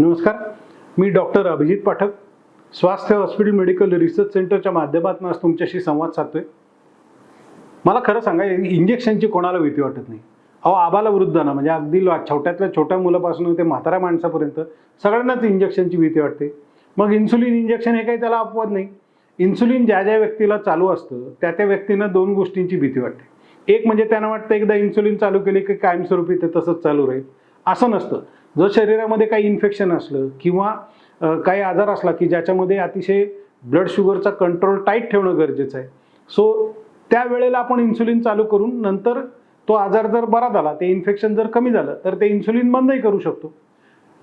नमस्कार. मी doctor Abhijit Pathak. Swasthya hospital medical research सेंटरच्या माध्यमातून आज तुमच्याशी संवाद साधतोय. मला खरं सांगा इंजेक्शनची कोणाला भीती वाटत नाही? अहो आबाला वृद्धांना म्हणजे अगदी छोट्यातल्या छोट्या मुलापासून ते म्हाताऱ्या माणसापर्यंत सगळ्यांनाच इंजेक्शनची भीती वाटते. मग इन्सुलिन इंजेक्शन हे काही त्याला अपवाद नाही. इन्सुलिन ज्या ज्या व्यक्तीला चालू असतं त्या त्या व्यक्तींना दोन गोष्टींची भीती वाटते. एक म्हणजे त्यांना वाटतं एकदा इन्सुलिन चालू केली की कायमस्वरूपी ते तसंच चालू राहील. असं नसतं. जर शरीरामध्ये काही इन्फेक्शन असलं किंवा काही आजार असला की ज्याच्यामध्ये अतिशय ब्लड शुगरचा कंट्रोल टाईट ठेवणं गरजेचं आहे. सो त्यावेळेला आपण इन्सुलिन चालू करून नंतर तो आजार जर बरा झाला ते इन्फेक्शन जर कमी झालं तर ते इन्सुलिन बंदही करू शकतो.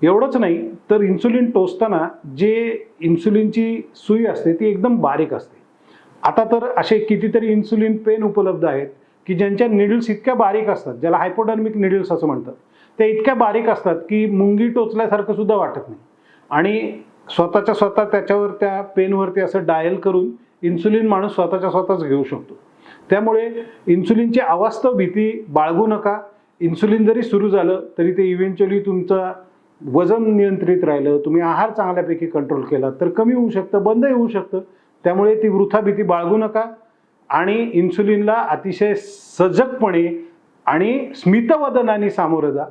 एवढंच नाही तर इन्सुलिन टोचताना जे इन्सुलिनची सुई असते ती एकदम बारीक असते. आता तर असे कितीतरी इन्सुलिन पेन उपलब्ध आहेत. की ज्यांच्या निडल्स इतक्या बारीक असतात ज्याला हायपोडर्मिक निडल्स असं म्हणतात ते इतक्या बारीक असतात की मुंगी टोचल्यासारखं सुद्धा वाटत नाही. आणि स्वतःच्या स्वतः त्याच्यावर त्या पेनवरती असं डायल करून इन्सुलिन माणूस स्वतःच्या स्वतःच घेऊ शकतो. त्यामुळे इन्सुलिनची अवास्तव भीती बाळगू नका. इन्सुलिन जरी सुरू झालं तरी ते इव्हेंच्युअली तुमचं वजन नियंत्रित राहिलं तुम्ही आहार चांगल्यापैकी कंट्रोल केला तर कमी होऊ शकतं बंदही होऊ शकतं. त्यामुळे ती वृथा भीती बाळगू नका. आणि इन्सुलिनला अतिशय सजगपणे आणि स्मितवदनाने सामोरं जा.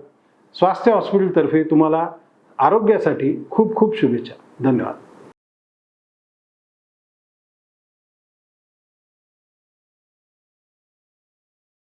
स्वास्थ्य हॉस्पिटलतर्फे तुम्हाला आरोग्यासाठी खूप खूप शुभेच्छा. धन्यवाद.